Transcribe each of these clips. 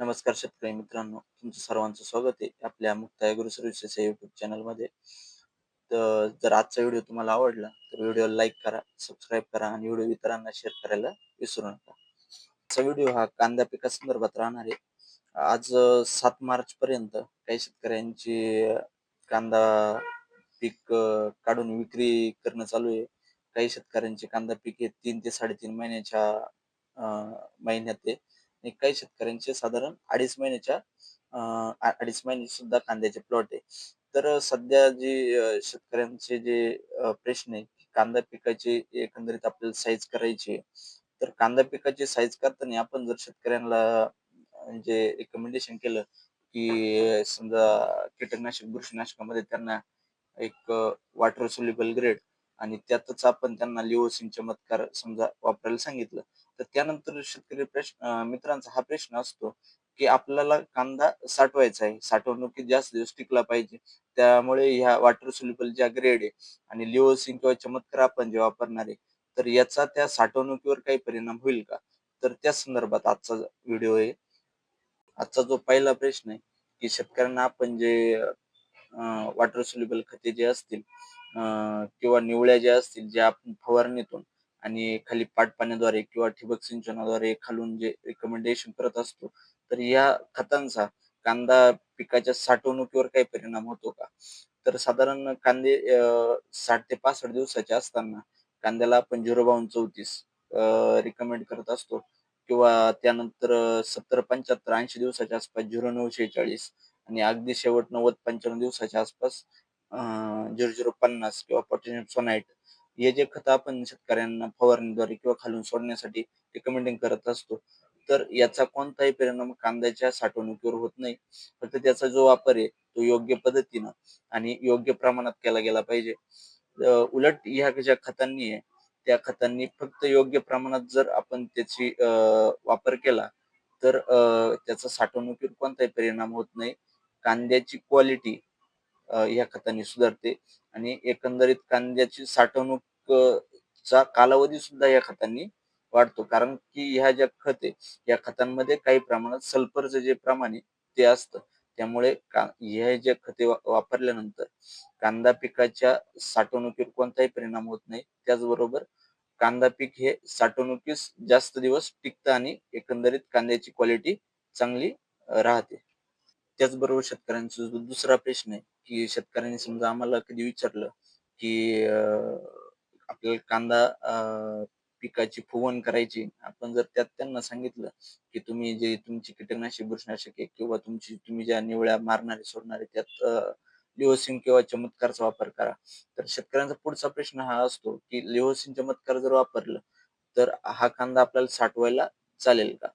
नमस्कार शेतकरी मित्रांनो तुमचं सर्वांचं स्वागत आहे आपल्या मुक्ताय गुरु सर्व्हिसेस या युट्यूब चॅनलमध्ये तर जर आजचा व्हिडिओ तुम्हाला आवडला तर व्हिडिओला लाईक करा सबस्क्राईब करा आणि व्हिडिओ इतरांना शेअर करायला विसरू नका. आजचा व्हिडिओ हा कांदा पिकासंदर्भात राहणार आहे. आज सात मार्च पर्यंत काही शेतकऱ्यांची कांदा पीक काढून विक्री करणं चालू आहे. काही शेतकऱ्यांचे कांदा पीक हे तीन ते साडेतीन महिन्याच्या महिन्यात आहे. आणि काही शेतकऱ्यांचे साधारण अडीच महिन्याच्या अडीच महिने सुद्धा कांद्याचे प्लॉट आहे. तर सध्या जे शेतकऱ्यांचे जे प्रश्न आहे कांदा पिकाची एकंदरीत आपल्याला साईज करायची तर कांदा पिकाची साईज करताना आपण जर शेतकऱ्यांना म्हणजे रिकमेंडेशन केलं की समजा कीटकनाशक बुरशीनाशकामध्ये त्यांना एक वॉटर सोल्युबल ग्रेड आणि त्यातच आपण त्यांना लिओसिन चमत्कार समजा वापरायला सांगितलं तर त्यानंतर शेतकरी प्रश्न मित्रांचा हा प्रश्न असतो की आपल्याला कांदा साठवायचा आहे. साठवणुकीत जास्त दिवस टिकला पाहिजे. त्यामुळे ह्या वॉटर सोल्युबल ज्या ग्रेड आहे आणि लिओसिंग किंवा चमत्कार आपण जे वापरणार आहे तर याचा त्या साठवणुकीवर काही परिणाम होईल का? तर त्या संदर्भात आजचा व्हिडिओ आहे. आजचा जो पहिला प्रश्न आहे की शेतकऱ्यांना आपण जे वॉटर सोल्युबल खते जे असतील किंवा निवळ्या ज्या असतील ज्या आपण फवारणीतून आणि खाली पाटपाण्याद्वारे किंवा ठिबक सिंचनाद्वारे खालून जे रिकमेंडेशन करत असतो तर या खतांचा कांदा पिकाच्या साठवणुकीवर काही परिणाम होतो का? तर साधारण कांदे साठ ते पासष्ट दिवसाचे असताना कांद्याला आपण झिरो बावन्न चौतीस रिकमेंड करत असतो किंवा त्यानंतर सत्तर पंच्याहत्तर ऐंशी दिवसाच्या आसपास झिरो नऊशे चाळीस आणि अगदी शेवट नव्वद पंच्याण्णव दिवसाच्या आसपास झिरो झिरो पन्नास किंवा पोटॅशियम सोनाईट हे जे खत आपण शेतकऱ्यांना फवारणीद्वारे किंवा खालून सोडण्यासाठी रिकमेंडिंग करत असतो तर याचा कोणताही परिणाम कांद्याच्या साठवणुकीवर होत नाही. फक्त त्याचा जो वापर आहे तो योग्य पद्धतीनं आणि योग्य प्रमाणात केला गेला पाहिजे. उलट ह्या ज्या खतांनी आहे त्या खतांनी फक्त योग्य प्रमाणात जर आपण त्याची अं, वापर केला तर अं, त्याचा साठवणुकीवर कोणताही परिणाम होत नाही. कांद्याची क्वालिटी ह्या खतांनी सुधारते आणि एकंदरीत कांद्याची साठवणूक चा कालावधी सुद्धा या खतांनी वाढतो. कारण की ह्या ज्या खत आहे या खतांमध्ये काही प्रमाणात सल्फरचं जे प्रमाण आहे ते असतं. त्यामुळे का हे जे खते वापरल्यानंतर कांदा पिकाच्या साठवणुकीवर कोणताही परिणाम होत नाही. त्याचबरोबर कांदा पीक हे साठवणुकीस जास्त दिवस टिकतं आणि एकंदरीत कांद्याची क्वालिटी चांगली राहते. त्याचबरोबर शेतकऱ्यांचा दुसरा प्रश्न आहे की शेतकऱ्यांनी समजा आम्हाला कधी विचारलं की आपल्याला कांदा पिकाची फुवन करायची. आपण जर त्यात त्यांना सांगितलं की तुम्ही जे तुमची कीटकनाशक बुरशनाशके किंवा तुमची तुम्ही ज्या निवळ्या मारणारे सोडणारे त्यात लिओसिन किंवा चमत्कारचा वापर करा. तर शेतकऱ्यांचा पुढचा प्रश्न हा असतो की लिओसिन चमत्कार जर वापरलं तर हा कांदा आपल्याला साठवायला चालेल का?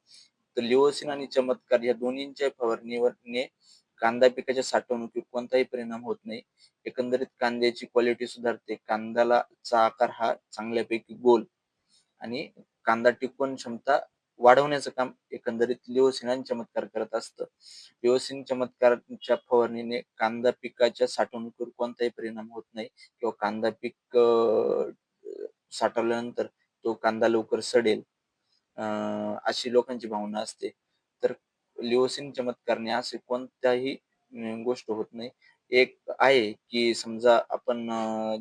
तर लिओसिन आणि चमत्कार या दोन्हींच्या फवारणीवर ने कांदा पिकाच्या साठवणुकीवर कोणताही परिणाम होत नाही. एकंदरीत कांद्याची क्वालिटी सुधारते. कांद्याला चा आकार हा चांगल्यापैकी गोल आणि कांदा टिकवण क्षमता वाढवण्याचं काम एकंदरीत लिओसिनान चमत्कार करत असतं. लिओसिन चमत्कारच्या फवारणीने कांदा पिकाच्या साठवणुकीवर कोणताही परिणाम होत नाही किंवा कांदा पीक साठवल्यानंतर तो कांदा लवकर सडेल अं, अशी लोकांची भावना असते. तर लिओसिन चमत्कारने असे कोणत्याही गोष्ट होत नाही. एक आहे की समजा आपण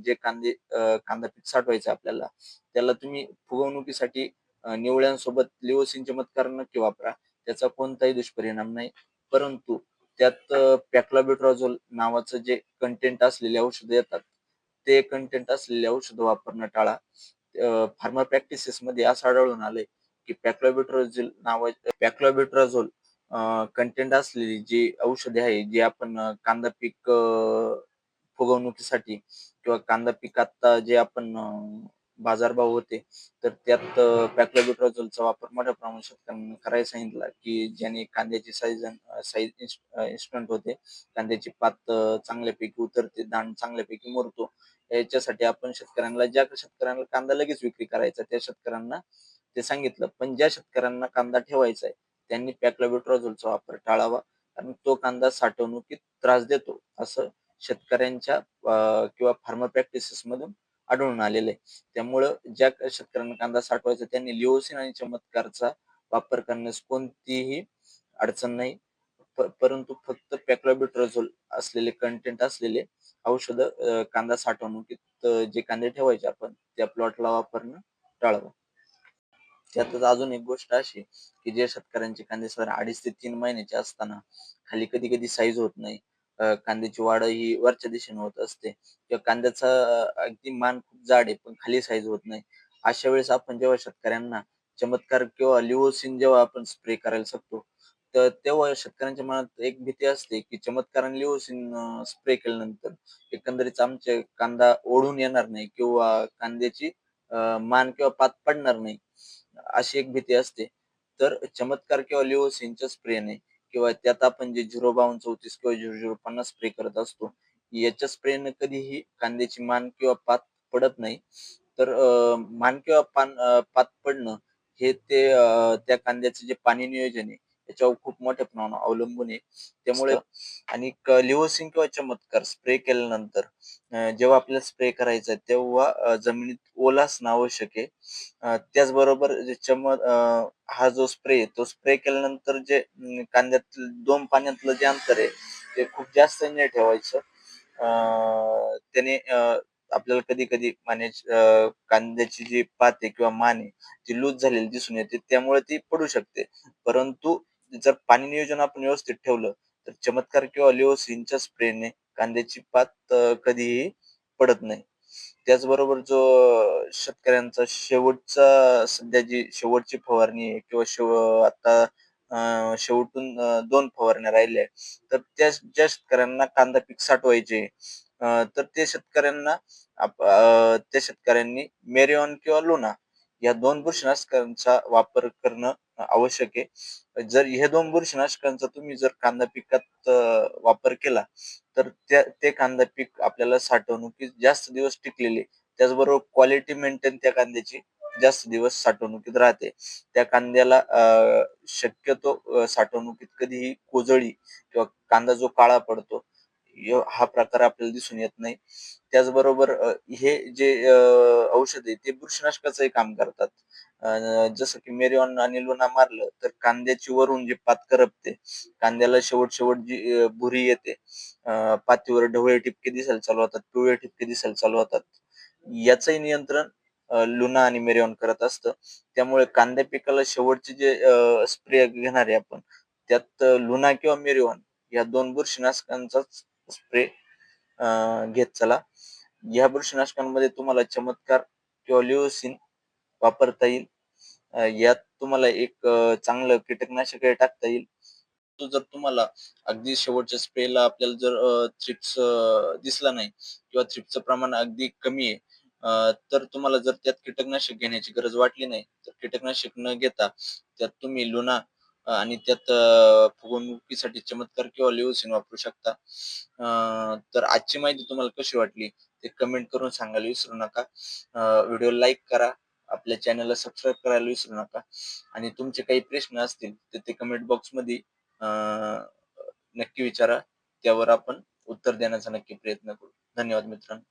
जे कांदे कांदा पीक साठवायचं आपल्याला त्याला तुम्ही फुगवणुकीसाठी निवळ्यांसोबत लिओसिन चमत्कार नक्की वापरा त्याचा कोणताही दुष्परिणाम नाही. परंतु त्यात पॅक्लाबेट्रॉझोल नावाचं जे कंटेंट असलेले औषधं येतात ते कंटेंट असलेले औषधं वापरणं टाळा. फार्मर प्रॅक्टिसेस मध्ये असं आढळून आलंय की पॅक्लोबिट्राझोल नावा पॅक्लोबेट्रॉझोल कंटेंट असलेली जी औषधे आहे जी आपण कांदा पीक फुगवणुकीसाठी किंवा कांदा पीक आता जे आपण बाजारभाव होते तर त्यात पॅक्लोबिट्राझोलचा वापर मोठ्या प्रमाणात शेतकऱ्यांना करायला सांगितला की ज्याने कांद्याची साईज साईज इन्स्टंट होते. कांद्याची पात चांगल्यापैकी उतरते दाण चांगल्यापैकी मरतो. याच्यासाठी आपण शेतकऱ्यांना ज्या शेतकऱ्यांना कांदा लगेच विक्री करायचा त्या शेतकऱ्यांना ते सांगितलं. पण ज्या शेतकऱ्यांना कांदा ठेवायचा आहे त्यांनी पॅक्लोबिट्राझोलचा वापर टाळावा. कारण तो कांदा साठवणुकीत त्रास देतो असं शेतकऱ्यांच्या किंवा फार्मर प्रॅक्टिसेस मधून आढळून आलेलं आहे त्यामुळं ज्या शेतकऱ्यांना कांदा साठवायचा त्यांनी लिओसिन आणि चमत्कारचा वापर करण्यास कोणतीही अडचण नाही. परंतु फक्त पॅक्लोबिट्राझोल असलेले कंटेंट असलेले औषध कांदा साठवणुकीत जे कांदे ठेवायचे आपण त्या प्लॉटला वापरणं टाळावं. त्यातच अजून एक गोष्ट अशी की जे शेतकऱ्यांचे कांदे साधारण अडीच ते तीन महिन्याचे असताना खाली कधी कधी साईज होत नाही. कांद्याची वाढ ही वरच्या दिशेने होत असते. किंवा कांद्याचा अगदी मान खूप जाड आहे पण खाली साईज होत नाही. अशा वेळेस आपण जेव्हा शेतकऱ्यांना चमत्कार किंवा लिओसिन जेव्हा आपण स्प्रे करायला शकतो तर तेव्हा शेतकऱ्यांच्या मनात एक भीती असते की चमत्कार आणि लिओसिन स्प्रे केल्यानंतर एकंदरीत आमचे कांदा ओढून येणार नाही किंवा कांद्याची मान किंवा पात पडणार नाही. अशी एक भीती असते. तर चमत्कार किंवा लिओसिनच्या स्प्रेने किंवा त्यात आपण जे झिरो बावन्न चौतीस किंवा झिरो झिरो पन्नास स्प्रे करत असतो याच्या स्प्रेने कधीही कांद्याची मान किंवा पात पडत नाही. तर मान किंवा पान पात पडणं हे ते त्या कांद्याचं जे पाणी नियोजन आहे त्याच्यावर खूप मोठ्या प्रमाणावर अवलंबून आहे. त्यामुळे आणि लिओसिन किंवा चमत्कार स्प्रे केल्यानंतर जेव्हा आपल्याला स्प्रे करायचा तेव्हा जमिनीत ओला असणं आवश्यक आहे. त्याचबरोबर जे चम हा जो स्प्रे तो स्प्रे केल्यानंतर जे कांद्यातलं दोन पाण्यातलं जे अंतर आहे ते खूप जास्त नाही ठेवायचं. अं, त्याने आपल्याला कधी कधी पाण्याची कांद्याची जी पात आहे किंवा मान आहे ती लूज झालेली दिसून येते त्यामुळे ती पडू शकते. परंतु जर पाणी नियोजन आपण व्यवस्थित ठेवलं तर चमत्कार किंवा लिओसिनच्या स्प्रेने कांद्याची पात कधीही पडत नाही. त्याचबरोबर जो शेतकऱ्यांचा शेवटचा सध्या जी शेवटची फवारणी आहे किंवा शेव आता शेवटून दोन फवारण्या राहिल्या तर त्या ज्या शेतकऱ्यांना कांदा पीक साठवायचे तर ते शेतकऱ्यांना त्या शेतकऱ्यांनी मेरिऑन किंवा लुना या दोन बुरशीनाशकांचा वापर करणं आवश्यक आहे. जर हे दोन बुरशीनाशकांचा तुम्ही जर कांदा पिकात वापर केला तर त्या ते कांदा पीक आपल्याला साठवणुकीत जास्त दिवस टिकलेले त्याचबरोबर क्वालिटी मेंटेन त्या कांद्याची जास्त दिवस साठवणुकीत राहते. त्या कांद्याला शक्यतो साठवणुकीत कधीही कोजळी किंवा कांदा जो काळा पडतो हा प्रकार आपल्याला दिसून येत नाही. त्याचबरोबर हे जे औषध आहे ते बुरशीनाशकाचंही काम करतात. जसं की मेरिऑन आणि लुना मारलं तर कांद्याची वरून जी पात करपते कांद्याला शेवट शेवट जी भुरी येते पातीवर ढवळे ठिपके दिसायला चालू होतात पिवळे ठिपके दिसायला चालू होतात. याचंही नियंत्रण लुना आणि मेरिऑन करत असतं. त्यामुळे कांद्या पिकाला शेवटचे जे स्प्रे घेणारे आपण त्यात लुना किंवा मेरिऑन या दोन बुरशीनाशकांचाच स्प्रे घेत चला. या बुरशीनाशकांमध्ये तुम्हाला चमत्कार किंवा लिओसिन वापरता येईल. यात तुम्हाला एक चांगलं कीटकनाशक टाकता येईल. तो जर तुम्हाला अगदी शेवटच्या स्प्रेला आपल्याला जर थ्रिप्स दिसला नाही किंवा थ्रिप्सचं प्रमाण अगदी कमी आहे तर तुम्हाला जर त्यात कीटकनाशक घेण्याची गरज वाटली नाही तर कीटकनाशक न घेता त्यात तुम्ही लुना आणि त्यात फुगवणुकीसाठी चमत्कार किंवा लिओसिन वापरू शकता. तर आजची माहिती तुम्हाला कशी वाटली ते कमेंट करून सांगायला विसरू नका. व्हिडिओ लाईक करा. आपल्या चॅनलला सबस्क्राईब करायला विसरू नका. आणि तुमचे काही प्रश्न असतील तर ते कमेंट बॉक्समध्ये नक्की विचारा. त्यावर आपण उत्तर देण्याचा नक्की प्रयत्न करू. धन्यवाद मित्रांनो.